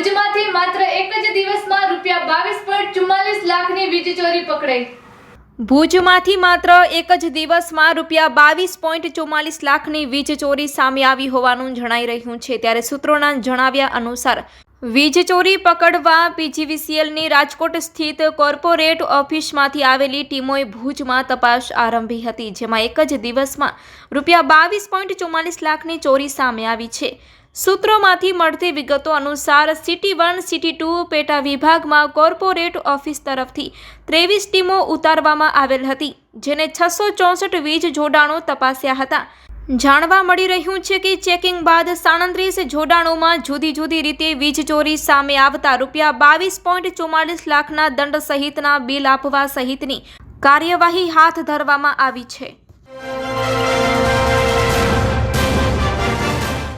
ભુજમાંથી માત્ર એક જ દિવસમાં રૂપિયા બાવીસ પોઈન્ટ ચુમ્માલીસ લાખની વીજ ચોરી પકડાઈ. ભુજમાંથી માત્ર એક જ દિવસમાં રૂપિયા બાવીસ પોઈન્ટ ચુમ્માલીસ લાખની વીજ ચોરી સામે આવી હોવાનું જણાઈ રહ્યું છે. ત્યારે સૂત્રોના જણાવ્યા અનુસાર, વીજ ચોરી પકડવા પીજીવીસીએલની રાજકોટ સ્થિત કોર્પોરેટ ઓફિસમાંથી આવેલી ટીમોએ ભુજમાં તપાસ આરંભી હતી, જેમાં એક જ દિવસમાં રૂપિયા બાવીસ પોઈન્ટ ચુમ્માલીસ લાખની ચોરી સામે આવી છે. સૂત્રોમાંથી મળતી વિગતો અનુસાર સિટી વન, સિટી ટુ પેટા વિભાગમાં કોર્પોરેટ ઓફિસ તરફથી ત્રેવીસ ટીમો ઉતારવામાં આવેલ હતી, જેને છસો ચોસઠ વીજ જોડાણો તપાસ્યા હતા. જાણવા મળી રહ્યું છે કે ચેકિંગ બાદ સાડત્રીસ જોડાણોમાં જુદી જુદી રીતે વીજ ચોરી સામે આવતા રૂપિયા બાવીસ પોઈન્ટ ચુમ્માલીસ લાખના દંડ સહિતના બિલ આપવા સહિતની કાર્યવાહી હાથ ધરવામાં આવી છે.